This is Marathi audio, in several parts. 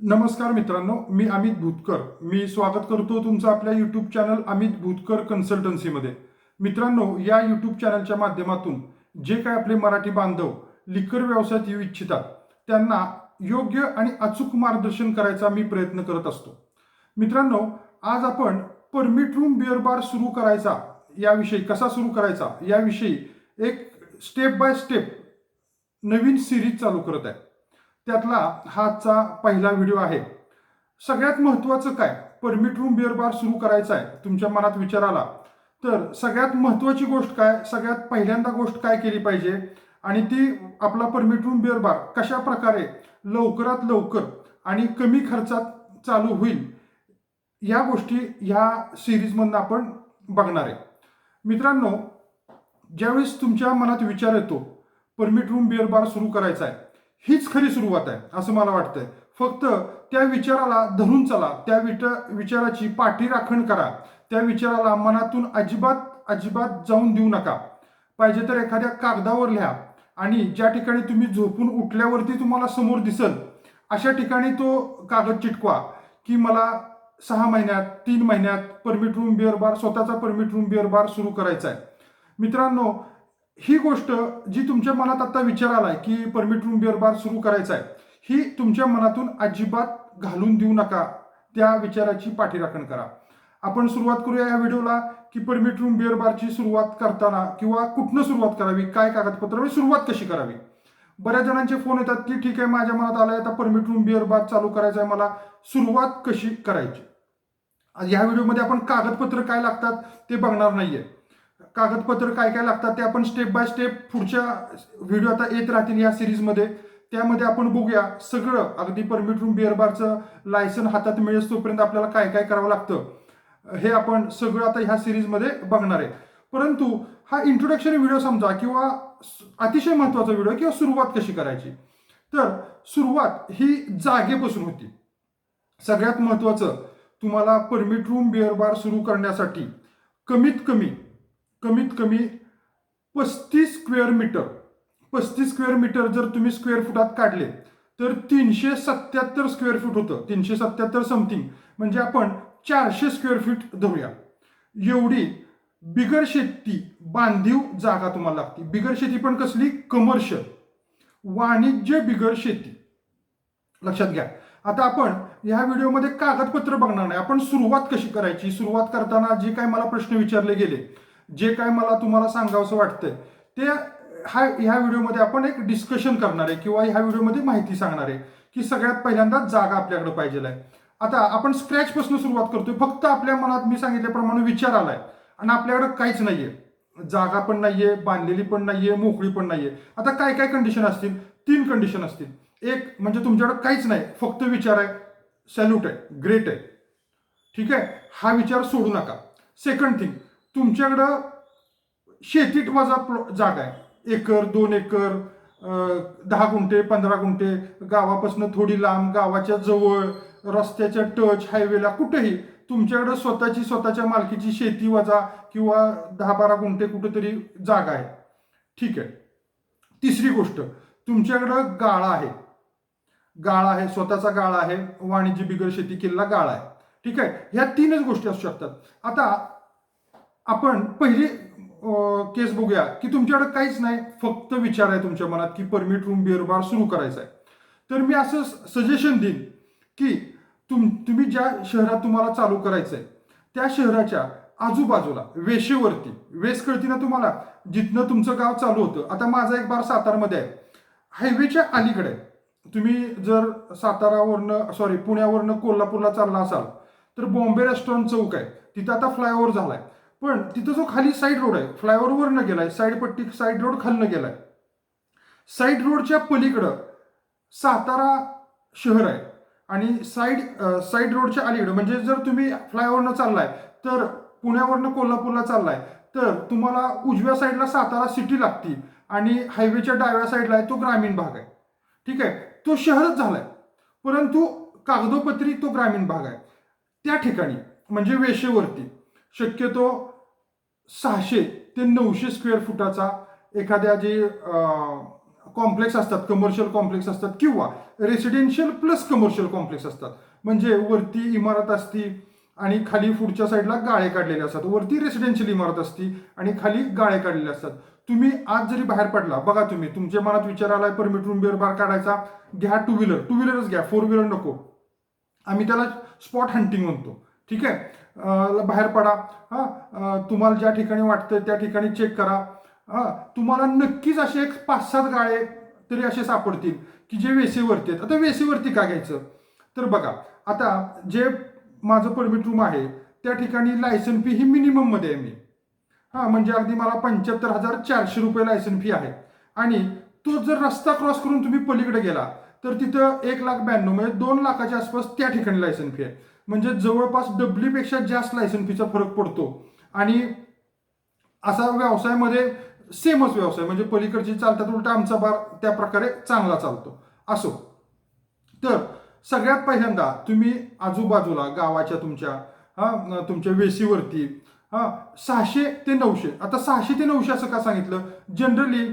नमस्कार मित्रांनो मी अमित भूतकर. मी स्वागत करतो तुमचं आपल्या यूट्यूब चॅनल अमित भूतकर कन्सल्टन्सीमध्ये मित्रांनो या यूट्यूब चॅनलच्या माध्यमातून जे काय आपले मराठी बांधव लिकर व्यवसायात येऊ इच्छितात त्यांना योग्य आणि अचूक मार्गदर्शन करायचा मी प्रयत्न करत असतो. मित्रांनो आज आपण परमिट रूम बिअर बार सुरू करायचा याविषयी कसा सुरू करायचा याविषयी एक स्टेप बाय स्टेप नवीन सिरीज चालू करत आहे. त्यातला हाचा पहिला व्हिडिओ आहे. सगळ्यात महत्त्वाचं काय? परमिट रूम बिअर बार सुरू करायचा आहे. तुमच्या मनात विचार आला. तर सगळ्यात महत्त्वाची गोष्ट काय? सगळ्यात पहिल्यांदा गोष्ट काय केली पाहिजे? आणि ती आपला परमिट रूम बिअर बार कशा प्रकारे लवकरात लवकर आणि कमी खर्चात चालू होईल? या गोष्टी ह्या सिरीजमधनं आपण बघणार आहे. मित्रांनो ज्यावेळेस तुमच्या मनात विचार येतो परमिट रूम बिअर बार सुरू करायचा आहे हीच खरी सुरुवात आहे असं मला वाटतंय. फक्त त्या विचाराला धरून चला त्या विट विचाराची पाठीराखण करा. त्या विचाराला मनातून अजिबात अजिबात जाऊन देऊ नका. पाहिजे तर एखाद्या कागदावर लिहा आणि ज्या ठिकाणी तुम्ही झोपून उठल्यावरती तुम्हाला समोर दिसल अशा ठिकाणी तो कागद चिटकवा की मला सहा महिन्यात तीन महिन्यात परमिट रूम बिअर बार स्वतःचा परमिट रूम बिअर बार सुरू करायचा आहे मित्रांनो ही गोष्ट जी तुमच्या मनात आता विचार आलाय की परमिट रूम बिअर बार सुरू करायचा आहे ही तुमच्या मनातून अजिबात घालून देऊ नका. त्या विचाराची पाठीराखण करा. आपण सुरुवात करूया या व्हिडिओला की परमिट रूम बिअर बारची सुरुवात करताना किंवा कुठनं सुरुवात करावी काय कागदपत्र आणि सुरुवात कशी करावी? बऱ्याच जणांचे फोन येतात की ठीक आहे माझ्या मनात आलंय आता परमिट रूम बिअर बार चालू करायचा आहे मला. सुरुवात कशी करायची? या व्हिडिओमध्ये आपण कागदपत्र काय लागतात ते बघणार नाहीये. कागदपत्र काय काय लागतात ते आपण स्टेप बाय स्टेप पुढच्या व्हिडिओ आता येत राहतील या सिरीजमध्ये त्यामध्ये आपण बघूया सगळं. अगदी परमिट रूम बिअर बारचं लायसन हातात मिळेल तोपर्यंत आपल्याला काय काय करावं लागतं. हे आपण सगळं आता ह्या सिरीजमध्ये बघणार आहे. परंतु हा इंट्रोडक्शन व्हिडिओ समजा किंवा अतिशय महत्त्वाचा व्हिडिओ किंवा सुरुवात कशी करायची? तर सुरुवात ही जागेपासून होती. सगळ्यात महत्त्वाचं तुम्हाला परमिट रूम बिअर बार सुरू करण्यासाठी कमीत कमी कमीत कमी पस्तीस स्क्वेअर मीटर. पस्तीस स्क्वेअर मीटर जर तुम्ही स्क्वेअर फुटात काढले तर तीनशे सत्याहत्तर स्क्वेअर फूट होतं. तीनशे सत्याहत्तर समथिंग म्हणजे आपण चारशे स्क्वेअर फीट धरूया. एवढी बिगर शेती बांधीव जागा तुम्हाला लागते. बिगर शेती पण कसली? कमर्शियल वाणिज्य बिगर शेती. लक्षात घ्या. आता आपण ह्या व्हिडिओमध्ये कागदपत्र बघणार नाही. आपण सुरुवात कशी करायची? सुरुवात करताना जे काय मला प्रश्न विचारले गेले जे काय मला तुम्हाला सांगावंसं वाटतंय ते हा ह्या व्हिडिओमध्ये आपण एक डिस्कशन करणार आहे किंवा ह्या व्हिडिओमध्ये माहिती सांगणार आहे की सगळ्यात पहिल्यांदा जागा आपल्याकडे पाहिजे आहे. आता आपण स्क्रॅचपासून सुरुवात करतोय. फक्त आपल्या मनात मी सांगितल्याप्रमाणे विचार आलाय. आणि आपल्याकडे काहीच नाहीये. जागा पण नाहीये बांधलेली पण नाहीये मोकळी पण नाहीये. आता काय काय कंडिशन असतील? तीन कंडिशन असतील. एक म्हणजे तुमच्याकडे काहीच नाही. फक्त विचार आहे. सॅल्यूट आहे. ग्रेट आहे. ठीक आहे? हा विचार सोडू नका. सेकंड थिंग तुमच्याकडं शेतीत वजा प्लॉ- जागा आहे. एकर दोन एकर दहा गुंठे पंधरा गुंठे गावापासून थोडी लांब गावाच्या जवळ रस्त्याच्या टच हायवेला कुठेही तुमच्याकडं स्वतःची स्वतःच्या मालकीची शेती वजा किंवा दहा बारा गुंठे कुठेतरी जागा आहे. ठीक आहे. तिसरी गोष्ट तुमच्याकडं गाळा आहे. गाळा आहे स्वतःचा गाळा आहे वाणिज्य बिगर शेती केलेला गाळा आहे. ठीक आहे. ह्या तीनच गोष्टी असू शकतात. आता आपण पहिली केस बघूया की तुमच्याकडे काहीच नाही फक्त विचार आहे तुमच्या मनात की परमिट रूम बिअर बार सुरू करायचा आहे. तर मी असं सजेशन देईन की तुम तुम्ही ज्या शहरात तुम्हाला चालू करायचं आहे त्या शहराच्या आजूबाजूला वेशेवरती वेस कळती ना तुम्हाला जिथनं तुमचं गाव चालू होतं आता माझा एक बार सातारमध्ये आहे. हायवेच्या अलीकडे आहे. तुम्ही जर सातारावरनं सॉरी पुण्यावरनं कोल्हापूरला चालला असाल तर बॉम्बे रेस्टॉरंट चौक आहे. तिथं आता फ्लायओव्हर आहे पण तिथं जो खाली साईड रोड आहे फ्लायओव्हरवरनं गेलाय साईड पट्टी साईड रोड खालनं गेलाय. साईड रोडच्या पलीकडं सातारा शहर आहे आणि साईड साईड रोडच्या अलीकडं म्हणजे जर तुम्ही फ्लायओव्हरनं चाललाय तर पुण्यावरनं कोल्हापूरला चाललाय तर तुम्हाला उजव्या साईडला सातारा सिटी लागती आणि हायवेच्या डाव्या साईडला आहे तो ग्रामीण भाग आहे. ठीक आहे? तो शहरच झालाय. परंतु कागदोपत्री तो ग्रामीण भाग आहे. त्या ठिकाणी म्हणजे वेशेवरती. शक्यतो सहाशे ते नऊशे स्क्वेअर फुटाचा एखाद्या जे कॉम्प्लेक्स असतात कमर्शियल कॉम्प्लेक्स असतात किंवा रेसिडेन्शियल प्लस कमर्शियल कॉम्प्लेक्स असतात. म्हणजे वरती इमारत असती आणि खाली पुढच्या साईडला गाळे काढलेले असतात. वरती रेसिडेन्शियल इमारत असती आणि खाली गाळे काढलेले असतात. तुम्ही आज जरी बाहेर पडला बघा तुम्ही तुमच्या मनात विचार आलाय परमिट रूम बिअर बार काढायचा घ्या टू व्हीलर टू व्हीलरच घ्या फोर व्हीलर नको. आम्ही त्याला स्पॉट हंटिंग म्हणतो. ठीक आहे? बाहेर पडा. हा तुम्हाला ज्या ठिकाणी वाटतं त्या ठिकाणी चेक करा. हां तुम्हाला नक्कीच असे एक पाच सात गाळे तरी असे सापडतील की जे वेसेवरती आहेत. आता वेसेवरती का घ्यायचं? तर बघा आता जे माझं परमिट रूम आहे त्या ठिकाणी लायसन फी ही मिनिमममध्ये आहे मी. हां म्हणजे अगदी मला पंच्याहत्तर हजार चारशे रुपये लायसन फी आहे. आणि तो जर रस्ता क्रॉस करून तुम्ही पलीकडे गेला तर तिथं एक लाख ब्याण्णव म्हणजे दोन लाखाच्या आसपास त्या ठिकाणी लायसन फी आहे. म्हणजे जवळपास डब्ल्यूपेक्षा जास्त लायसन फीचा फरक पडतो. आणि असा व्यवसायामध्ये सेमच व्यवसाय म्हणजे पलीकडची चालतात उलटा आमचा बार त्या प्रकारे चांगला चालतो. असो. तर सगळ्यात पहिल्यांदा तुम्ही आजूबाजूला गावाच्या तुमच्या हा तुमच्या वेशीवरती हा सहाशे ते नऊशे आता सहाशे ते नऊशे असं का सांगितलं? जनरली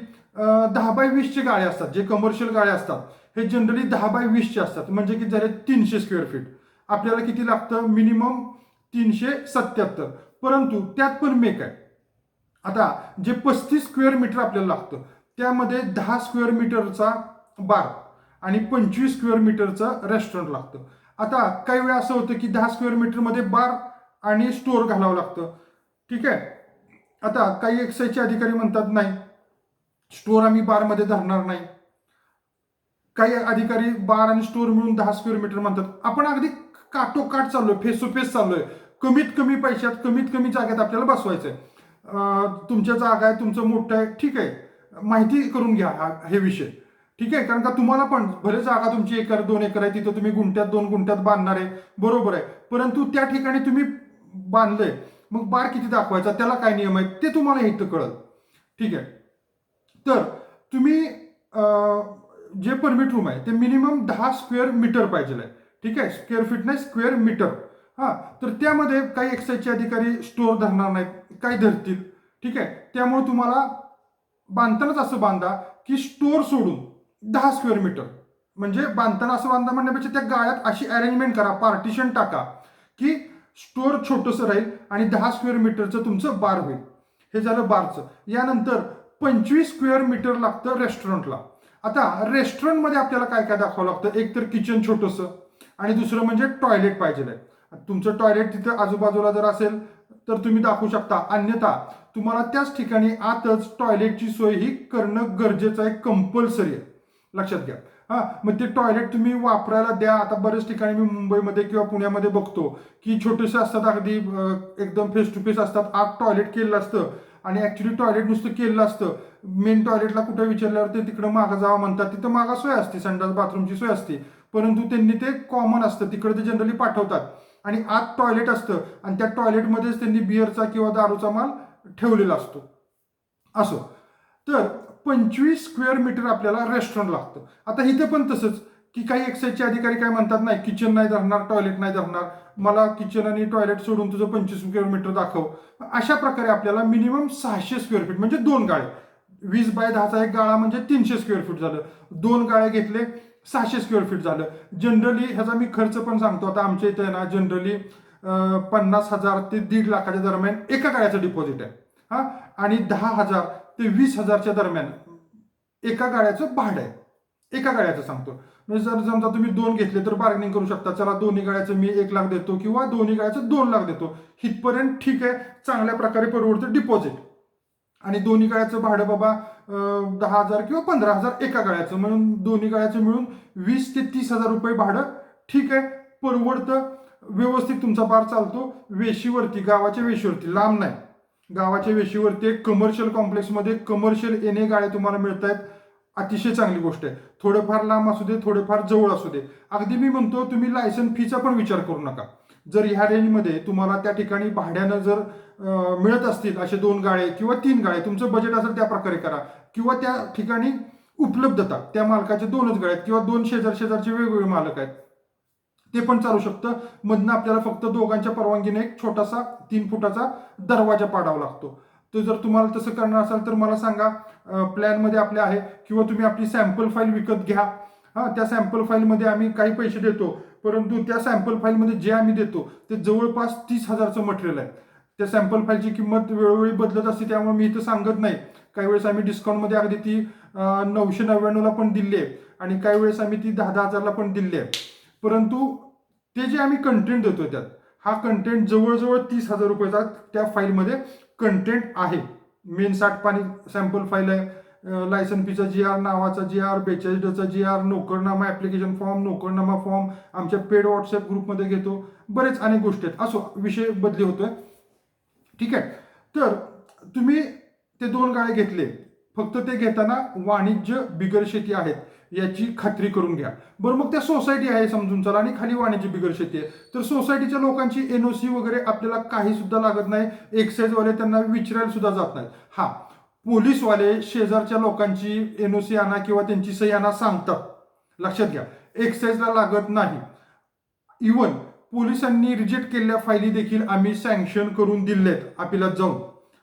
दहा बाय वीसचे गाळे असतात जे कमर्शियल गाळे असतात हे जनरली दहा बाय वीसचे असतात. म्हणजे की झाले तीनशे स्क्वेअर फीट आपल्याला किती लागतं? मिनिमम तीनशे सत्याहत्तर. परंतु त्यात पण मेक आहे. आता जे पस्तीस स्क्वेअर मीटर आपल्याला लागतं त्यामध्ये दहा स्क्वेअर मीटरचा बार आणि पंचवीस स्क्वेअर मीटरचं रेस्टॉरंट लागतं. आता काही वेळा असं होतं की दहा स्क्वेअर मीटरमध्ये बार आणि स्टोअर घालावं लागतं. ठीक आहे? आता काही एक्साईजचे अधिकारी म्हणतात नाही स्टोअर आम्ही बारमध्ये धरणार नाही. काही अधिकारी बार आणि स्टोअर मिळून दहा स्क्वेअर मीटर म्हणतात. आपण अगदी काटोकाट चाललोय फेस टू फेस चाललोय. कमीत कमी पैशात कमीत कमी जागेत आपल्याला बसवायचंय. आहे तुमच्या जागा आहे तुमचं मोठं आहे ठीक आहे. माहिती करून घ्या हा हे विषय. ठीक आहे? कारण का तुम्हाला पण भले जागा तुमची एकर दोन एकर आहे तिथं तुम्ही गुंट्यात दोन गुंट्यात बांधणार आहे बरोबर आहे. परंतु त्या ठिकाणी तुम्ही बांधलंय मग बार किती दाखवायचा त्याला काय नियम आहेत ते तुम्हाला इथं कळल. ठीक आहे? तर तुम्ही जे परमिट रूम आहे ते मिनिमम दहा स्क्वेअर मीटर पाहिजे आहे ठीक आहे? स्क्वेअर फीट नाही स्क्वेअर मीटर हां तर त्यामध्ये काही एक्साईजचे अधिकारी स्टोअर धरणार नाहीत काही धरतील. ठीक आहे? त्यामुळे तुम्हाला बांधतानाच असं बांधा की स्टोअर सोडून दहा स्क्वेअर मीटर म्हणजे बांधताना असं बांधा म्हणण्यापेक्षा त्या गाळ्यात अशी अरेंजमेंट करा पार्टिशन टाका की स्टोअर छोटंसं राहील आणि दहा स्क्वेअर मीटरचं तुमचं बार होईल. हे झालं बारचं. यानंतर पंचवीस स्क्वेअर मीटर लागतं रेस्टॉरंटला आता रेस्टॉरंटमध्ये आपल्याला काय काय दाखवावं लागतं? एक तर किचन छोटंसं. आणि दुसरं म्हणजे टॉयलेट पाहिजे आहे. तुमचं टॉयलेट तिथं आजूबाजूला जर असेल तर तुम्ही दाखवू शकता. अन्यथा तुम्हाला त्याच ठिकाणी आतच टॉयलेटची सोय ही करणं गरजेचं आहे कंपल्सरी आहे. लक्षात घ्या. हा मग ते टॉयलेट तुम्ही वापरायला द्या. आता बऱ्याच ठिकाणी मी मुंबईमध्ये किंवा पुण्यामध्ये बघतो की छोटेसे असतात अगदी एकदम फेस टू फेस असतात. आत टॉयलेट केलेलं असतं आणि ऍक्च्युली टॉयलेट नुसतं केलेलं असतं. मेन टॉयलेटला कुठं विचारल्यावर ते तिकडं मागं जावं म्हणतात. तिथं मागा सोय असते. संडास बाथरूमची सोय असते. परंतु त्यांनी ते कॉमन असतं. तिकडे ते जनरली पाठवतात. आणि आत टॉयलेट असतं. आणि त्या टॉयलेटमध्येच त्यांनी बिअरचा किंवा दारूचा माल ठेवलेला असतो. असो. तर पंचवीस स्क्वेअर मीटर आपल्याला रेस्टॉरंट लागतं. आता इथे पण तसंच. की काही एक्साईजचे अधिकारी काय म्हणतात नाही किचन नाही धरणार टॉयलेट नाही धरणार. मला किचन आणि टॉयलेट सोडून तुझं पंचवीस स्क्वेअर मीटर दाखव. अशा प्रकारे आपल्याला मिनिमम सहाशे स्क्वेअर फीट म्हणजे दोन गाळे. वीस बाय दहाचा एक गाळा म्हणजे तीनशे स्क्वेअर फीट झालं. दोन गाळे घेतले सहाशे स्क्वेअर फीट झालं. जनरली ह्याचा मी खर्च पण सांगतो. आता आमच्या इथे ना जनरली पन्नास हजार ते दीड लाखाच्या दरम्यान एका गाळ्याचं डिपॉझिट आहे. हा? आणि दहा हजार ते वीस हजारच्या दरम्यान एका गाड्याचं भाडं आहे. एका गाड्याचं सांगतो. म्हणजे जर समजा तुम्ही दोन घेतले तर बार्गेनिंग करू शकता. चला दोन्ही गाड्याचं मी एक लाख देतो किंवा दोन्ही गाड्याचं दोन लाख देतो. हितपर्यंत ठीक आहे चांगल्या प्रकारे परवडतं डिपॉझिट आणि दोन्ही गाड्याचं भाडं बाबा दहा हजार किंवा पंधरा हजार एका गाड्याचं म्हणून दोन्ही गाड्याचं मिळून वीस ते तीस हजार रुपये भाडं. ठीक आहे परवडतं. व्यवस्थित तुमचा पार चालतो. वेशीवरती गावाच्या वेशीवरती लांब नाही. गावाच्या वेशीवरती एक कमर्शियल कॉम्प्लेक्समध्ये कमर्शियल येणे गाड्या तुम्हाला मिळत आहेत अतिशय चांगली गोष्ट आहे. थोडंफार लांब असू दे थोडेफार जवळ असू दे. अगदी मी म्हणतो तुम्ही लायसन फीचा पण विचार करू नका. जर ह्या रेंजमध्ये तुम्हाला त्या ठिकाणी भाड्यानं जर मिळत असतील असे दोन गाळे किंवा तीन गाळे तुमचं बजेट असेल त्या प्रकारे करा. किंवा त्या ठिकाणी उपलब्धता त्या मालकाचे दोनच गाळे आहेत किंवा दोन शेजार शेजारचे वेगवेगळे मालक आहेत. ते पण चालू शकतं. मधनं आपल्याला फक्त दोघांच्या परवानगीने एक छोटासा तीन फुटाचा दरवाजा पाडावा लागतो. तर जर तुम्हाला तसं करणार असाल तर मला सांगा. प्लॅनमध्ये आपले आहे. किंवा तुम्ही आपली सॅम्पल फाईल विकत घ्या. हां त्या सॅम्पल फाईलमध्ये आम्ही काही पैसे देतो. परंतु त्या सॅम्पल फाईलमध्ये जे आम्ही देतो ते जवळपास तीस हजारचं मटेरियल आहे. त्या सॅम्पल फाईलची किंमत वेळोवेळी बदलत असते त्यामुळे मी इथं सांगत नाही. काही वेळेस आम्ही डिस्काउंटमध्ये अगदी ती नऊशे नव्याण्णवला पण दिली आहे आणि काही वेळेस आम्ही ती दहा दहा हजारला पण दिली आहे. परंतु ते जे आम्ही कंटेंट देतो त्यात हा कंटेंट जवळजवळ तीस हजार रुपयाचा त्या फाईलमध्ये कंटेंट आहे. मेन साठ पाणी सॅम्पल फाईल आहे लायसन फीचा जी आर नावाचा जी आर बेचाळीस जी आर नोकरनामा ॲप्लिकेशन फॉर्म नोकरनामा फॉर्म आमच्या पेड व्हॉट्सअप ग्रुपमध्ये घेतो. बरेच अनेक गोष्टी आहेत. असो विषय बदली होतोय. ठीक आहे? तर तुम्ही ते दोन गाळे घेतले. फक्त ते घेताना वाणिज्य बिगर शेती आहेत. याची खात्री करून घ्या. बरं मग त्या सोसायटी आहे समजून चला आणि खाली वाणिज्य बिगर शेती आहे. तर सोसायटीच्या लोकांची एनओसी वगैरे आपल्याला काही सुद्धा लागत नाही. एक्साईजवाले त्यांना विचारायला सुद्धा जात नाहीत. हा. पोलीसवाले शेजारच्या लोकांची एनओसी आणा किंवा त्यांची सही आणा सांगतात. लक्षात घ्या एक्साईजला लागत नाही. इवन पोलिसांनी रिजेक्ट केलेल्या फायली देखील आम्ही सँक्शन करून दिलेत अपिलात जाऊन.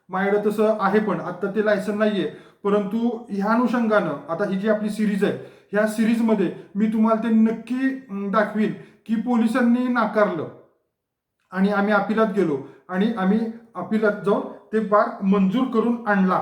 माझ्याकडे तसं आहे पण आत्ता ते लायसन नाहीये. परंतु ह्या अनुषंगानं आता ही जी आपली सिरीज आहे ह्या सिरीजमध्ये मी तुम्हाला ते नक्की दाखवीन की पोलिसांनी नाकारलं. आणि आम्ही अपिलात गेलो आणि आम्ही अपिलात जाऊन ते बार मंजूर करून आणला.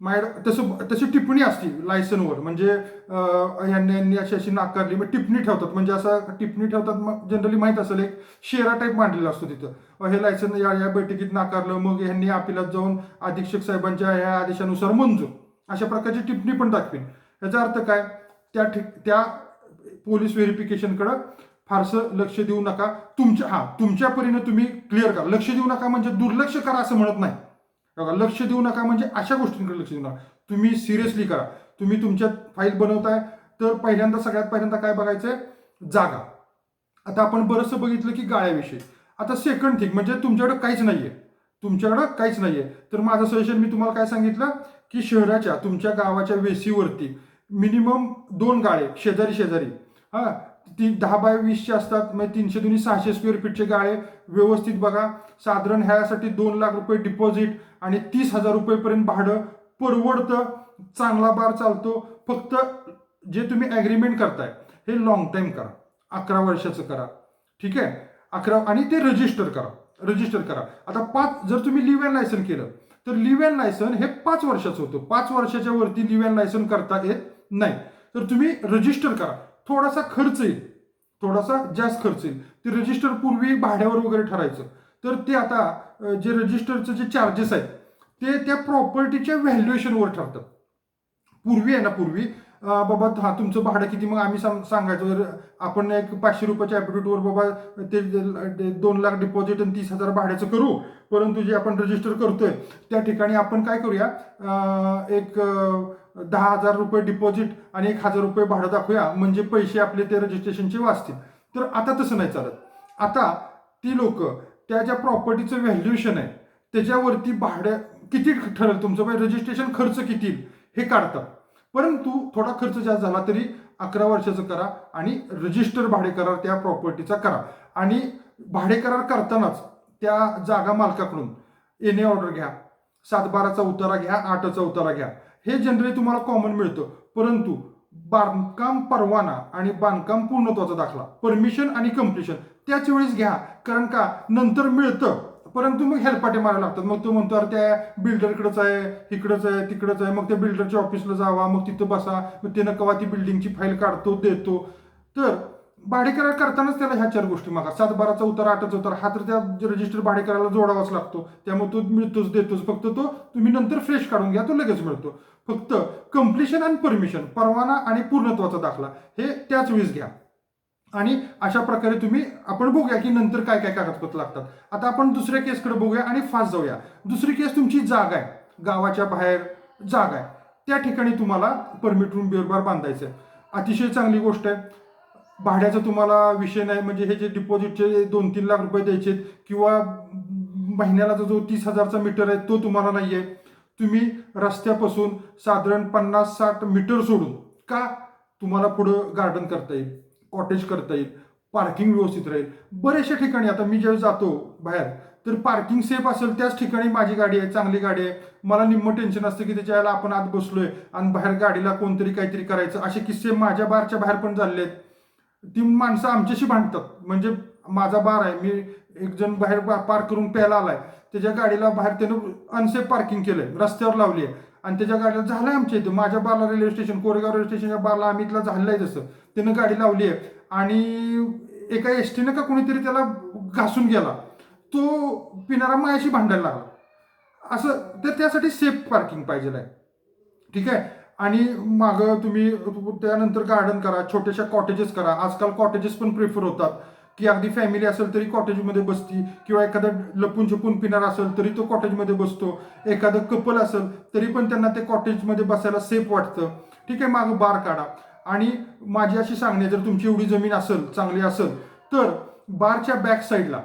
माहेर तसं तशी टिप्पणी असते लायसनवर. म्हणजे यांनी यांनी अशी अशी नाकारली मग टिप्पणी ठेवतात. म्हणजे असं टिप्पणी ठेवतात मग जनरली माहीत असेल एक शेरा टाईप मांडलेला असतो तिथं. हे लायसन या या बैठकीत नाकारलं मग यांनी अपिलात जाऊन अधीक्षक साहेबांच्या या आदेशानुसार मंजूर. अशा प्रकारची टिप्पणी पण दाखवेन. याचा अर्थ काय? त्या ठिक त्या पोलीस व्हेरिफिकेशनकडं फारसं लक्ष देऊ नका. तुमच्या हा तुमच्या परीने तुम्ही क्लिअर करा. लक्ष देऊ नका म्हणजे दुर्लक्ष करा असं म्हणत नाही. बघा लक्ष देऊ नका म्हणजे अशा गोष्टींकडे लक्ष देऊ नका. तुम्ही सिरियसली करा. तुम्ही तुमच्या फाईल बनवताय तर पहिल्यांदा सगळ्यात पहिल्यांदा काय बघायचंय? जागा. आता आपण बरंचसं बघितलं की गाळ्याविषयी. आता सेकंड थिंग म्हणजे तुमच्याकडे काहीच नाहीये. तुमच्याकडं काहीच नाहीये. तर माझं सजेशन मी तुम्हाला काय सांगितलं? की शहराच्या तुमच्या गावाच्या वेसीवरती मिनिमम दोन गाळे शेजारी शेजारी हा? ती दहा बाय वीसचे असतात म्हणजे तीनशे दोन्ही सहाशे स्क्वेअर फीटचे गाळे. व्यवस्थित बघा साधारण ह्यासाठी दोन लाख रुपये डिपॉझिट आणि तीस हजार रुपयेपर्यंत भाडं परवडतं. चांगला बार चालतो. फक्त जे तुम्ही ॲग्रीमेंट करताय हे लॉंग टाईम करा. अकरा वर्षाचं करा. ठीक आहे? अकरा आणि ते रजिस्टर करा. रजिस्टर करा. आता पाच जर तुम्ही लिव्ह अँड लायसन केलं तर लिव्ह अँड लायसन हे पाच वर्षाचं होतं. पाच वर्षाच्या वरती लिव्ह अँड लायसन करता येत नाही. तर तुम्ही रजिस्टर करा. थोडासा खर्च येईल. थोडासा जास्त खर्च येईल. ते रजिस्टर पूर्वी भाड्यावर वगैरे ठरायचं. तर ते आता जे रजिस्टरचे जे चार्जेस आहेत ते त्या प्रॉपर्टीच्या व्हॅल्युएशनवर ठरतात. पूर्वी आहे ना पूर्वी बाबा हा तुमचं भाडं किती? मग आम्ही सांग सांगायचं जर आपण एक पाचशे रुपयाच्या ॲप्टिट्यूडवर बाबा ते दोन लाख डिपॉझिट आणि तीस हजार भाड्याचं करू परंतु जे आपण रजिस्टर करतोय त्या ठिकाणी आपण काय करूया? एक दहा हजार रुपये डिपॉझिट आणि एक हजार रुपये भाडं दाखवूया म्हणजे पैसे आपले ते रजिस्ट्रेशनचे वाचतील. तर आता तसं नाही चालत. आता ती लोक त्या ज्या प्रॉपर्टीचं व्हॅल्युएशन आहे त्याच्यावरती भाडं किती ठरेल तुमचं? म्हणजे रजिस्ट्रेशन खर्च किती हे काढतात. परंतु थोडा खर्च जास्त झाला तरी अकरा वर्षाचं करा आणि रजिस्टर भाडे करार त्या प्रॉपर्टीचा करा. आणि भाडे करार करतानाच त्या जागा मालकाकडून एने ऑर्डर घ्या. सात बाराचा उतारा घ्या आठचा उतारा घ्या. हे जनरली तुम्हाला कॉमन मिळतं. परंतु बांधकाम परवाना आणि बांधकाम पूर्णत्वाचा दाखला परमिशन आणि कम्प्लिशन त्याच वेळेस घ्या. कारण का? नंतर मिळतं. परंतु मग हेलपाटे मारायला लागतात. मग तो म्हणतो अरे त्या बिल्डरकडेच आहे इकडंच आहे तिकडंच आहे. मग त्या बिल्डरच्या ऑफिसला जावा मग तिथं बसा. मग त्यानं कवा ती बिल्डिंगची फाईल काढतो देतो. तर भाडेकरार करतानाच त्याला ह्या चार गोष्टी मागा सात बाराचा उतार आठचा उतार हा तर त्या रजिस्टर भाडेकराला जोडावाच लागतो. त्यामुळे तो मिळतोच देतोच. फक्त तो तुम्ही नंतर फ्रेश काढून घ्या तो लगेच मिळतो. फक्त कम्प्लिशन आणि परमिशन परवाना आणि पूर्णत्वाचा दाखला हे त्याच वेळेस घ्या. आणि अशा प्रकारे तुम्ही आपण बघूया की नंतर काय काय कागदपत्र लागतात. आता आपण दुसऱ्या केसकडे बघूया आणि फास्ट जाऊया. दुसरी केस तुमची जागा आहे. गावाच्या बाहेर जागा आहे. त्या ठिकाणी तुम्हाला परमिट रूम बिअर बांधायचं आहे अतिशय चांगली गोष्ट आहे. भाड्याचा तुम्हाला विषय नाही म्हणजे हे जे डिपॉझिटचे दोन तीन लाख रुपये द्यायचे किंवा महिन्याला जो तीस हजारचा मीटर आहे तो तुम्हाला नाही आहे तुम्ही रस्त्यापासून साधारण पन्नास साठ मीटर सोडून का तुम्हाला पुढं गार्डन करता येईल? कॉटेज करता येईल. पार्किंग व्यवस्थित राहील. बऱ्याचशा ठिकाणी आता मी ज्यावेळी जातो बाहेर तर पार्किंग सेफ असेल त्याच ठिकाणी माझी गाडी आहे चांगली गाडी आहे. मला निम्म टेन्शन असतं की त्याच्या आपण आत बसलोय आणि बाहेर गाडीला कोणतरी काहीतरी करायचं. असे किस्से माझ्या बारच्या बाहेर पण झाले आहेत. ती माणसं आमच्याशी भांडतात. म्हणजे माझा बार आहे. मी एक जण बाहेर पार्क करून प्यायला आलाय. त्याच्या गाडीला बाहेर त्यानं अनसेफ पार्किंग केलंय. रस्त्यावर लावली आहे. आणि त्याच्या गाडीला आहे आमच्या इथं. माझ्या बारला रेल्वे स्टेशन कोरेगाव रेल्वे स्टेशनच्या बारला आम्ही इथला झालेलं आहे तसं. त्यानं गाडी लावली आहे. आणि एका एस टीनं का कोणीतरी त्याला घासून गेला. तो पिणारा मायाशी भांडायला लागला. असं तर त्यासाठी सेफ पार्किंग पाहिजे आहे. ठीक आहे? आणि मागं तुम्ही त्यानंतर गार्डन करा छोट्याशा कॉटेजेस करा. आजकाल कॉटेजेस पण प्रिफर होतात. की अगदी फॅमिली असेल तरी कॉटेजमध्ये बसती किंवा एखादा लपून छपून पिणार असेल तरी तो कॉटेजमध्ये बसतो. एखादं कपल असेल तरी पण त्यांना ते कॉटेजमध्ये बसायला सेफ वाटतं. ठीक आहे मागं बार काढा. आणि माझी अशी सांगणे जर तुमची एवढी जमीन असेल चांगली असेल तर बारच्या बॅक साईडला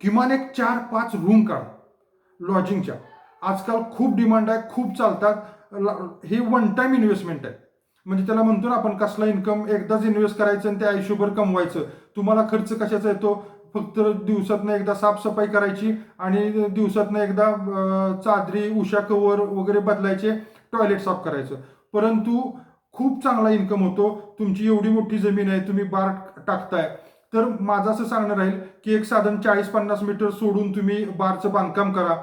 किमान एक चार पाच रूम काढा. लॉजिंगच्या आजकाल खूप डिमांड आहे खूप चालतात. हे वन टाईम इन्व्हेस्टमेंट आहे. म्हणजे त्याला म्हणतो ना आपण कसला इन्कम एकदाच इन्व्हेस्ट करायचं आणि ते आयुष्यभर कमवायचं. तुम्हाला खर्च कशाचा येतो? फक्त दिवसातनं एकदा साफसफाई करायची आणि दिवसातनं एकदा चादरी उषा कवर वगैरे बदलायचे टॉयलेट साफ करायचं. परंतु खूप चांगला इन्कम होतो. तुमची एवढी मोठी जमीन आहे तुम्ही बार टाकताय. तर माझं असं सांगणं राहील की एक साधारण चाळीस पन्नास मीटर सोडून तुम्ही बारचं बांधकाम करा.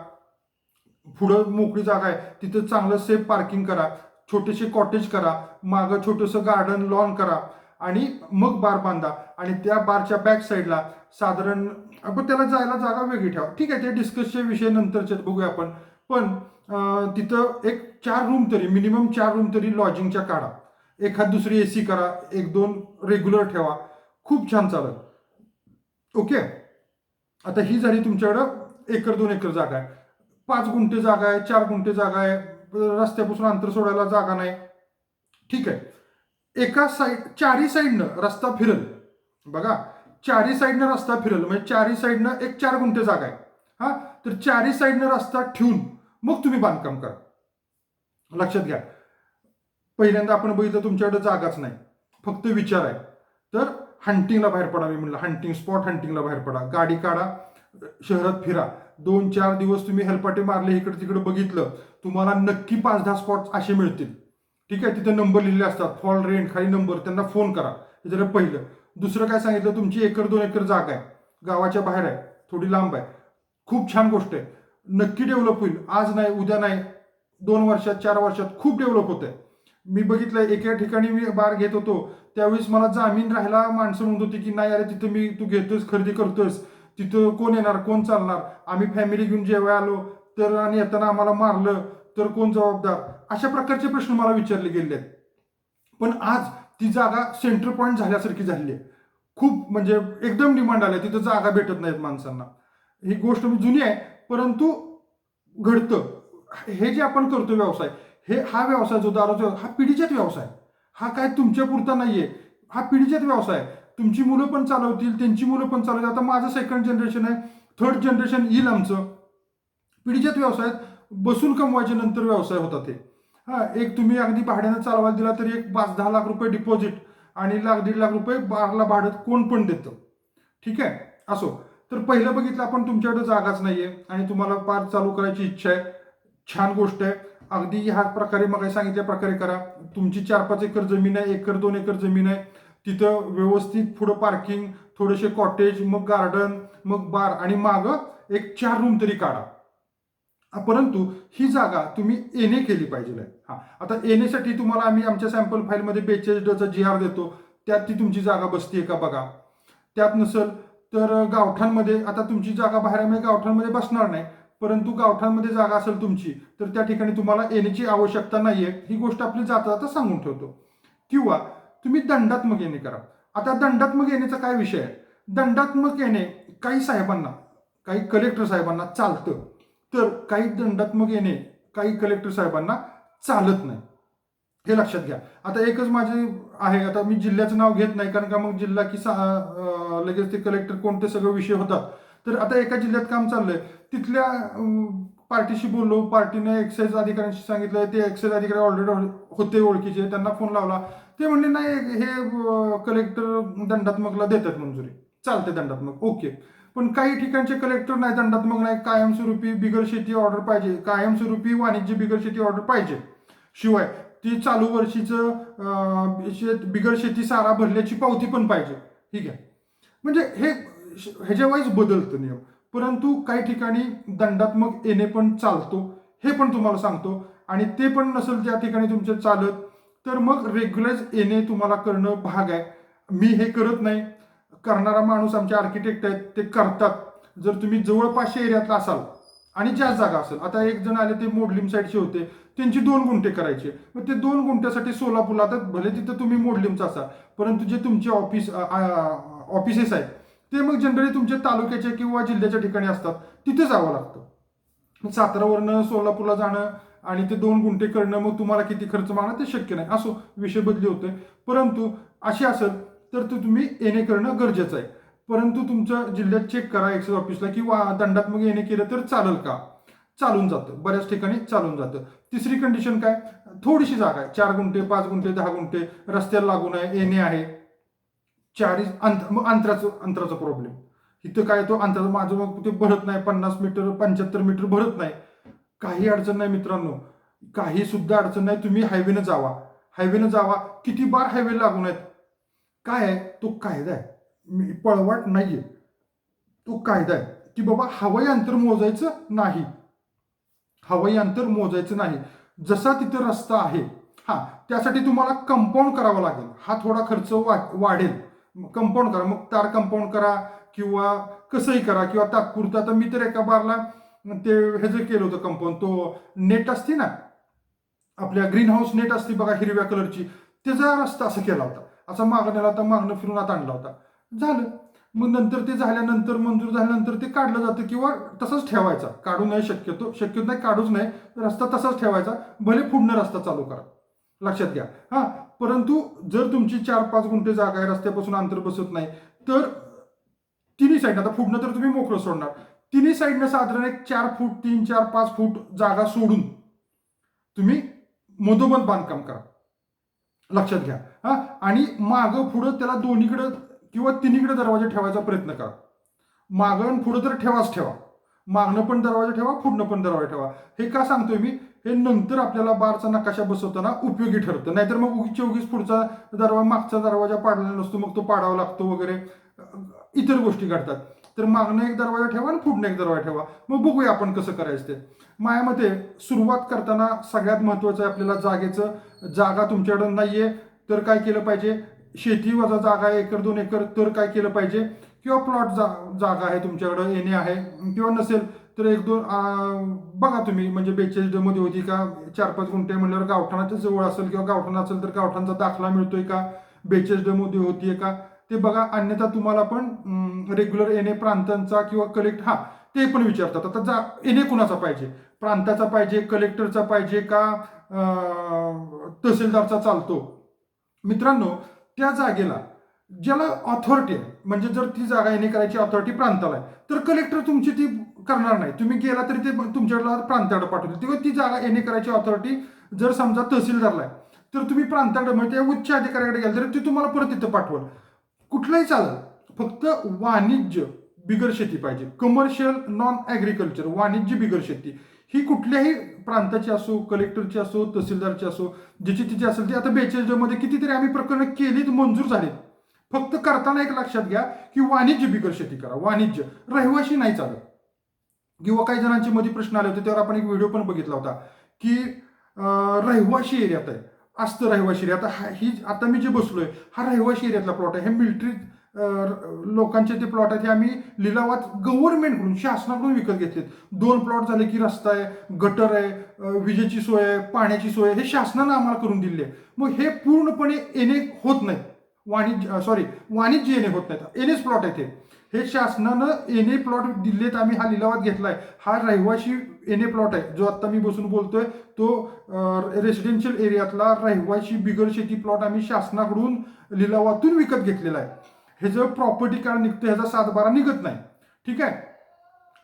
पुढं मोकळी जागा आहे. तिथं चांगलं सेफ पार्किंग करा. छोटेसे कॉटेज करा. मागं छोटंसं गार्डन लॉन करा. आणि मग बार बांधा. आणि त्या बारच्या बॅक साईडला साधारण आपण त्याला जायला जागा वेगळी ठेवा. ठीक आहे ते डिस्कसचे विषय नंतरचे बघूया आपण. पण तिथं एक चार रूम तरी मिनिमम चार रूम तरी लॉजिंगच्या काढा. एखाद दुसरी ए सी करा एक दोन रेग्युलर ठेवा. खूप छान चालेल. ओके? आता ही झाली तुमच्याकडं एकर दोन एकर जागा आहे. पाच गुंठे जागा आहे चार गुंठे जागा आहे. रस्त्यापासून अंतर सोडायला जागा नाही. ठीक आहे. एका साईड चारी साईडनं रस्ता फिरल. बघा चारी साईडनं रस्ता फिरल म्हणजे चारी साईडनं एक चार गुंठे जागा आहे. हा? तर चारी साईडनं रस्ता ठेवून मग तुम्ही बांधकाम करा. लक्षात घ्या. पहिल्यांदा आपण बघितलं तुमच्याकडे जागाच नाही. फक्त विचार आहे. तर हंटिंगला बाहेर पडा मी म्हणलं हंटिंग स्पॉट हंटिंगला बाहेर पडा. गाडी काढा शहरात फिरा. दोन चार दिवस तुम्ही हेलपाटे मारले इकडे तिकडे बघितलं तुम्हाला नक्की पाच दहा स्पॉट असे मिळतील. ठीक आहे तिथे नंबर लिहिलेले असतात. फॉल रेंट खाली नंबर त्यांना फोन करा. हे जरा पहिलं. दुसरं काय सांगितलं? तुमची एकर दोन एकर जागा आहे. गावाच्या बाहेर आहे. थोडी लांब आहे. खूप छान गोष्ट आहे. नक्की डेव्हलप होईल. आज नाही उद्या नाही. दोन वर्षात चार वर्षात खूप डेव्हलप होत आहे मी बघितलं एका ठिकाणी मी बार घेत होतो. त्यावेळेस मला जामीन राहायला माणसं म्हणत होती की नाही अरे तिथं मी तू घेतोयस खरेदी करतोयस. तिथं कोण येणार? कोण चालणार? आम्ही फॅमिली घेऊन जेव्हा आलो. तर आणि येताना आम्हाला मारलं. तर कोण जबाबदार? अशा प्रकारचे प्रश्न मला विचारले गेले आहेत. पण आज ती जागा सेंटर पॉईंट झाल्यासारखी झाली आहे. खूप म्हणजे एकदम डिमांड आली तिथं जागा भेटत नाहीत माणसांना. ही गोष्ट जुनी आहे परंतु घडतं. हे जे आपण करतो व्यवसाय हे हा व्यवसाय जो दारूचा हा पिढीचाच व्यवसाय. हा काय तुमच्या पुरता नाहीये. हा पिढीचाच व्यवसाय तुमची मुलं पण चालवतील त्यांची मुलं पण चालवतील. आता माझं सेकंड जनरेशन आहे. थर्ड जनरेशन येईल आमचं. पिढीच्याच व्यवसायात बसून कमवायचे नंतर व्यवसाय होता ते हां एक तुम्ही अगदी भाड्यानं चालवायला दिला तरी एक पाच दहा लाख रुपये डिपॉझिट आणि लाख दीड लाख रुपये बारला भाडं कोण पण देतं. ठीक आहे? असो. तर पहिलं बघितलं आपण तुमच्याकडे जागाच नाही आहे आणि तुम्हाला पार चालू करायची इच्छा आहे. छान गोष्ट आहे. अगदी ह्या प्रकारे मग सांगितल्या प्रकारे करा. तुमची चार पाच एकर जमीन आहे एकर दोन एकर जमीन आहे. तिथं व्यवस्थित पुढं पार्किंग थोडेसे कॉटेज मग गार्डन मग बार आणि मागं एक चार रूम तरी काढा. परंतु ही जागा तुम्ही एने केली पाहिजे हा आता एनेसाठी तुम्हाला आम्ही आमच्या सॅम्पल फाईलमध्ये बेचाळीस डचा जी आर देतो. त्यात ती तुमची जागा बसतीये का बघा. त्यात नसेल तर गावठांमध्ये आता तुमची जागा बाहेर गावठांमध्ये बसणार नाही. परंतु गावठांमध्ये जागा असेल तुमची तर त्या ठिकाणी तुम्हाला येण्याची आवश्यकता नाहीये. ही गोष्ट आपली जाता जाता सांगून ठेवतो. किंवा तुम्ही दंडात्मक येणे करा. आता दंडात्मक येण्याचा काय विषय आहे? दंडात्मक येणे काही साहेबांना काही कलेक्टर साहेबांना चालतं. तर काही दंडात्मक येणे काही कलेक्टर साहेबांना चालत नाही. हे लक्षात घ्या. आता एकच माझे आहे आता मी जिल्ह्याचं नाव घेत नाही कारण का मग जिल्हा की सा- लगेच ते कलेक्टर कोणते सगळे विषय होतात. तर आता एका जिल्ह्यात काम चाललंय. तिथल्या पार्टीशी बोललो पार्टीने एक्साईज अधिकाऱ्यांशी सांगितलं ते एक्साईज अधिकारी ऑलरेडी होते ओळखीचे त्यांना फोन लावला. ते म्हणले नाही हे कलेक्टर दंडात्मकला देतात मंजुरी. चालते दंडात्मक. ओके पण काही ठिकाणचे कलेक्टर नाही दंडात्मक नाही. कायमस्वरूपी बिगर शेती ऑर्डर पाहिजे. कायमस्वरूपी वाणिज्य बिगर शेती ऑर्डर पाहिजे. शिवाय ती चालू वर्षीचं शेत बिगर शेती सारा भरल्याची पावती पण पाहिजे. ठीक आहे? म्हणजे हे ह्याच्यावाईज बदलतं नियम. परंतु काही ठिकाणी दंडात्मक येणे पण चालतो. हे पण तुम्हाला सांगतो. आणि ते पण नसेल त्या ठिकाणी तुमचे चालत तर मग रेग्युलर येणे तुम्हाला करणं भाग आहे. मी हे करत नाही. करणारा माणूस आमचे आर्किटेक्ट आहेत ते करतात. जर तुम्ही जवळपासच्या एरियातला असाल आणि ज्या जागा असेल आता एक जण आले ते मोडलिम साईडचे होते त्यांची दोन गुंठे करायचे. मग ते दोन गुंठ्यासाठी सोलापूरला आता भले तिथं तुम्ही मोडलिमचा असाल परंतु जे तुमचे ऑफिस ऑफिसेस आहेत ते मग जनरली तुमच्या तालुक्याच्या किंवा जिल्ह्याच्या ठिकाणी असतात तिथे जावं लागतं. सातारावरनं सोलापूरला जाणं आणि ते दोन गुंठे करणं मग तुम्हाला किती खर्च मागणं ते शक्य नाही. असो विषय बदली होतोय. परंतु अशी असेल तर ते तुम्ही येणे करणं गरजेचं आहे. परंतु तुमच्या जिल्ह्यात चेक करा एक्सेस ऑफिसला किंवा दंडात्मक येणे केलं तर चालेल का? चालून जातं. बऱ्याच ठिकाणी चालून जातं. तिसरी कंडिशन काय? थोडीशी जागा आहे. चार गुंठे पाच गुंठे दहा गुंठे रस्त्याला लागून आहे. येणे आहे. चारी अंतर मग अंतराचं अंतराचा प्रॉब्लेम इथं काय तो अंतर माझं मग ते भरत नाही. पन्नास मीटर पंच्याहत्तर मीटर भरत नाही. काही अडचण नाही मित्रांनो. काही सुद्धा अडचण नाही. तुम्ही हायवेनं जावा. हायवेनं जावा. किती बार हायवे लागून आहेत? काय आहे? तो कायदा आहे. मी नाही आहे तो कायदा आहे. की बाबा हवाई अंतर मोजायचं नाही. हवाई अंतर मोजायचं नाही. जसा तिथं रस्ता आहे हा त्यासाठी तुम्हाला कंपाऊंड करावं लागेल. हा थोडा खर्च वा वाढेल. कंपाऊंड करा. मग तार कंपाऊंड करा किंवा कसंही करा किंवा तात्पुरतं. आता मी तर एका बारला ते हे जे केलं होतं कंपाऊंड तो नेट असते ना? आपल्या ग्रीन हाऊस नेट असते बघा हिरव्या कलरची त्याचा रस्ता असं केला होता. असा मागण्याला होता मागणं फिरून आत आणला होता. झालं. मग नंतर ते झाल्यानंतर मंजूर झाल्यानंतर ते काढलं जातं किंवा तसंच ठेवायचा. काढू नाही शक्यतो शक्यतो नाही काढूच नाही. रस्ता तसाच ठेवायचा. भले पुढनं रस्ता चालू करा. लक्षात घ्या. हा. परंतु जर तुमची चार पाच गुंठे जागा आहे रस्त्यापासून अंतर बसत नाही तर तिन्ही साईडनं आता पुढनं तर तुम्ही मोकळं सोडणार. तिन्ही साईडनं साधारण एक चार फूट तीन चार पाच फूट जागा सोडून तुम्ही मधोमध बांधकाम करा. लक्षात घ्या. हा? आणि मागं पुढं त्याला दोन्हीकडं किंवा तिन्हीकडे दरवाजा ठेवायचा प्रयत्न करा. मागं आणि पुढं तर ठेवाच ठेवा. मागणं पण दरवाजा ठेवा पुढणं पण दरवाजा ठेवा. हे का सांगतोय मी? हे नंतर आपल्याला बारचा नकाशा बसवताना उपयोगी ठरतं. नाहीतर मग उगीच उगीच पुढचा दरवाजा मागचा दरवाजा पाडलेला नसतो मग तो पाडावा लागतो वगैरे. इतर गोष्टी घडतात. तर मागणं एक दरवाजा ठेवा आणि पुढणं एक दरवाजा ठेवा. मग बघूया आपण कसं करायचं ते. माझ्या मते सुरुवात करताना सगळ्यात महत्त्वाचं आहे आपल्याला जागेचं. जागा तुमच्याकडं नाही आहे तर काय केलं पाहिजे? शेती वजा जागा आहे एकर दोन एकर तर काय केलं पाहिजे? किंवा प्लॉट जा जागा आहे तुमच्याकडं येणे आहे किंवा नसेल तर एक दोन बघा तुम्ही म्हणजे बेचाळीस डमध्ये होती का चार पाच गुंठे म्हणल्यावर गावठाणाच्या जवळ असेल किंवा गावठाण असेल तर गावठाणचा दाखला मिळतोय का? बेचाळीस होती आहे का? ते बघा अन्यथा तुम्हाला पण रेग्युलर येणे प्रांतांचा किंवा कलेक्ट हा ते पण विचारतात. आता जा येणे कुणाचा पाहिजे? प्रांताचा पाहिजे कलेक्टरचा पाहिजे का तहसीलदारचा चालतो? मित्रांनो त्या जागेला ज्याला ऑथॉरिटी आहे म्हणजे जर ती जागा येणे करायची ऑथॉरिटी प्रांताला आहे तर कलेक्टर तुमची ती करणार नाही. तुम्ही गेला तरी ते तुमच्याकडला प्रांताकडे पाठवते तेव्हा ती जागा येणे करायची ऑथॉरिटी जर समजा तहसीलदारला आहे तर तुम्ही प्रांताकडे म्हणजे त्या उच्च अधिकाऱ्याकडे गेला तरी ते तुम्हाला परत तिथं पाठवल. कुठलाही चालेल फक्त वाणिज्य बिगर शेती पाहिजे. कमर्शियल नॉन ॲग्रिकल्चर वाणिज्य बिगर शेती. ही कुठल्याही प्रांताची असो कलेक्टरची असो तहसीलदारची असो जिची तिची असेल ती आता बेचाळीसमध्ये कितीतरी आम्ही प्रकरणं केलीत मंजूर झालीत. फक्त करताना एक लक्षात घ्या की वाणिज्य बिगर शेती करा. वाणिज्य. रहिवाशी नाही चालत. किंवा काही जणांचे मध्ये प्रश्न आले होते त्यावर आपण एक व्हिडिओ पण बघितला होता की रहिवाशी एरियात आहे. असतं रहिवाशी एरिया आता ही आता मी जे बसलोय हा रहिवाशी एरियातला प्लॉट आहे. हे मिलिटरी लोकांचे ते प्लॉट आहेत हे आम्ही लिलावात गव्हर्नमेंटकडून शासनाकडून विकत घेतलेत. दोन प्लॉट झाले की रस्ता आहे गटर आहे विजेची सोय आहे पाण्याची सोय आहे हे शासनानं आम्हाला करून दिली आहे. मग हे पूर्णपणे एने होत नाही. वाणिज्य सॉरी वाणिज्य येणे होत नाहीत. एनेच प्लॉट आहे ते हे. शासनानं एने प्लॉट दिलेत आम्ही हा लिलावात घेतलाय. हा रहिवाशी एने प्लॉट आहे. जो आता मी बसून बोलतोय तो रेसिडेन्शियल एरियातला रहिवाशी बिगर शेती प्लॉट आम्ही शासनाकडून लिलावातून विकत घेतलेला आहे. ह्याचं प्रॉपर्टी कार्ड निघतं ह्याचा सातबारा निघत नाही. ठीक आहे?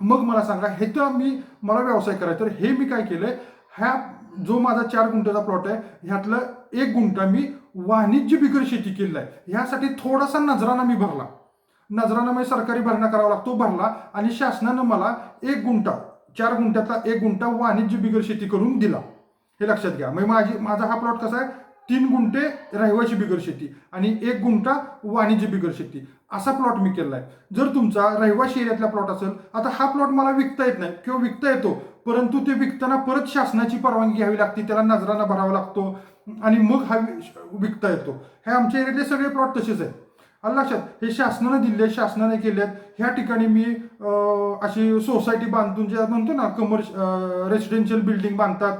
मग मला सांगा हे तर मी मला व्यवसाय करायचा तर हे मी काय केलंय? ह्या जो माझा चार गुंठ्याचा प्लॉट आहे ह्यातलं एक गुंठा मी वाणिज्य बिगर शेती केलेला आहे. ह्यासाठी थोडासा नजराना मी भरला. नजराना म्हणजे सरकारी भरणा करावा लागतो भरला. आणि शासनानं मला एक गुंठा चार गुंठ्यातला एक गुंठा वाणिज्य बिगर शेती करून दिला. हे लक्षात घ्या. म्हणजे माझी माझा हा प्लॉट कसा आहे? तीन गुंठे रहिवाशी बिगर शेती आणि एक गुंठा वाणिज्य बिगर शेती. असा प्लॉट मी केला आहे जर तुमचा रहिवाशी एरियातला प्लॉट असेल आता हा प्लॉट मला विकता येत नाही किंवा विकता येतो परंतु ते विकताना परत शासनाची परवानगी घ्यावी लागते त्याला नजराना भरावा लागतो आणि मग हा विकता येतो. हे आमच्या एरियातले सगळे प्लॉट तसेच आहेत. आलं लक्षात हे शासनानं दिले शासनाने केलेत. ह्या ठिकाणी मी अशी सोसायटी बांधून जे म्हणतो ना कमर्श रेसिडेन्शियल बिल्डिंग बांधतात.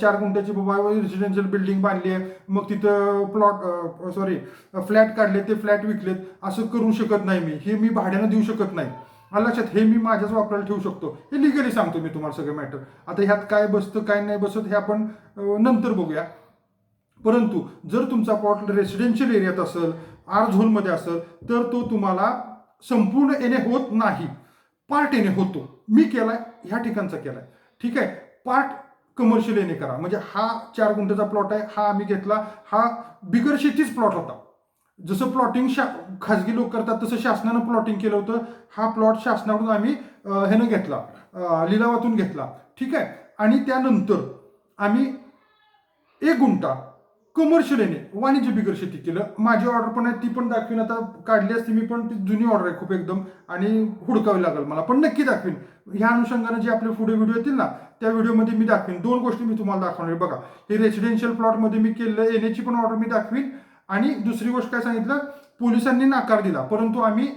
चार गुंठ्याची बाबा रेसिडेन्शियल बिल्डिंग बांधली आहे. मग तिथं प्लॉट सॉरी फ्लॅट काढले ते फ्लॅट विकलेत. असं करू शकत नाही मी. हे मी भाड्यानं देऊ शकत नाही. आलं लक्षात हे मी माझ्याच वापरायला ठेवू शकतो. हे लिगली सांगतो मी तुम्हाला सगळं मॅटर आता ह्यात काय बसतं काय नाही बसत हे आपण नंतर बघूया. परंतु जर तुमचा प्लॉट रेसिडेन्शियल एरियात असेल आर झोनमध्ये असेल तर तो तुम्हाला संपूर्ण येणे होत नाही. पार्ट येणे होतो. मी केलाय ह्या ठिकाणचा केलाय. ठीक आहे? पार्ट कमर्शियल येणे करा. म्हणजे हा चार गुंठ्याचा प्लॉट आहे हा आम्ही घेतला. हा बिगर शेतीच प्लॉट होता. जसं प्लॉटिंग शा खाजगी लोक करतात तसं शासनानं प्लॉटिंग केलं होतं. हा प्लॉट शासनाकडून आम्ही ह्यानं घेतला. लिलावातून घेतला. ठीक आहे? आणि त्यानंतर आम्ही एक गुंठा कमर्शियल येणे वाणिज्य बिगर शेती केलं. माझी ऑर्डर पण आहे ती पण दाखवीन. आता काढली असती मी पण ती जुनी ऑर्डर आहे खूप एकदम. आणि हुडकावी लागेल मला. पण नक्की दाखवीन. ह्या अनुषंगाने जे आपले पुढे व्हिडिओ येतील ना त्या व्हिडिओमध्ये मी दाखवीन. दोन गोष्टी मी तुम्हाला दाखवणार आहे. बघा हे रेसिडेन्शियल प्लॉटमध्ये मी केलं येण्याची पण ऑर्डर मी दाखवीन. आणि दुसरी गोष्ट काय सांगितलं? पोलिसांनी नाकार दिला. परंतु आम्ही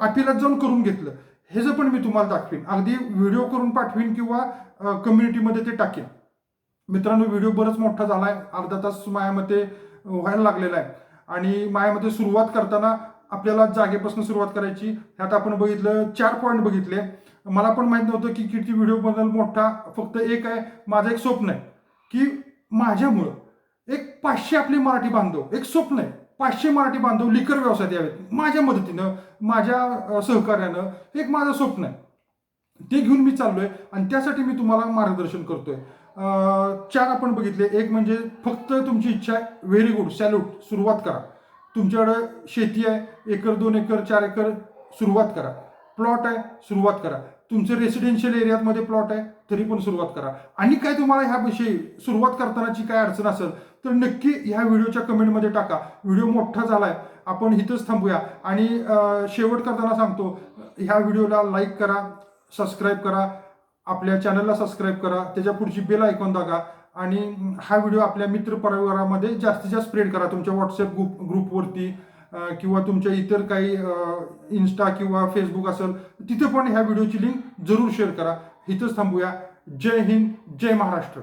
अपिलात जाऊन करून घेतलं. ह्याचं पण मी तुम्हाला दाखवीन. अगदी व्हिडिओ करून पाठवीन किंवा कम्युनिटीमध्ये ते टाकेन. मित्रांनो व्हिडिओ बरंच मोठा झाला आहे अर्धा तास मायामध्ये व्हायला लागलेला आहे. आणि मायामध्ये सुरुवात करताना आपल्याला जागेपासून सुरुवात करायची. ह्यात आपण बघितलं चार पॉईंट बघितले. मला पण माहीत नव्हतं की किती व्हिडिओबद्दल मोठा फक्त एक आहे. माझं एक स्वप्न आहे की माझ्यामुळं एक पाचशे आपले मराठी बांधव एक स्वप्न आहे. पाचशे मराठी बांधव लिकर व्यवसायात यावेत. माझ्या मदतीनं माझ्या सहकार्यानं एक माझं स्वप्न आहे. ते घेऊन मी चाललो आहे आणि त्यासाठी मी तुम्हाला मार्गदर्शन करतोय. आहे चार आपण बघितले. एक म्हणजे फक्त तुमची इच्छा आहे. व्हेरी गुड सॅल्यूट सुरुवात करा. तुमच्याकडं शेती आहे. एकर दोन एकर चार एकर सुरुवात करा. प्लॉट आहे. सुरुवात करा. तुमचं रेसिडेन्शियल एरियामध्ये प्लॉट आहे तरी पण सुरुवात करा. आणि काय तुम्हाला ह्याविषयी सुरुवात करतानाची काय अडचण असेल तर नक्की ह्या व्हिडिओच्या कमेंटमध्ये टाका. व्हिडिओ मोठा झालाय आपण इथंच थांबूया. आणि शेवट करताना सांगतो ह्या व्हिडिओला लाईक करा सबस्क्राईब करा आपल्या चॅनलला सबस्क्राईब करा त्याच्या पुढची बेल ऐकून दागा आणि हा व्हिडिओ आपल्या मित्र परिवारामध्ये जास्तीत जास्त स्प्रेड करा. तुमच्या व्हॉट्सअप ग्रुप ग्रुपवरती किंवा तुमच्या इतर काही इन्स्टा किंवा फेसबुक असेल तिथे पण ह्या व्हिडिओची लिंक जरूर शेअर करा. इथंच थांबूया. जय हिंद जय महाराष्ट्र.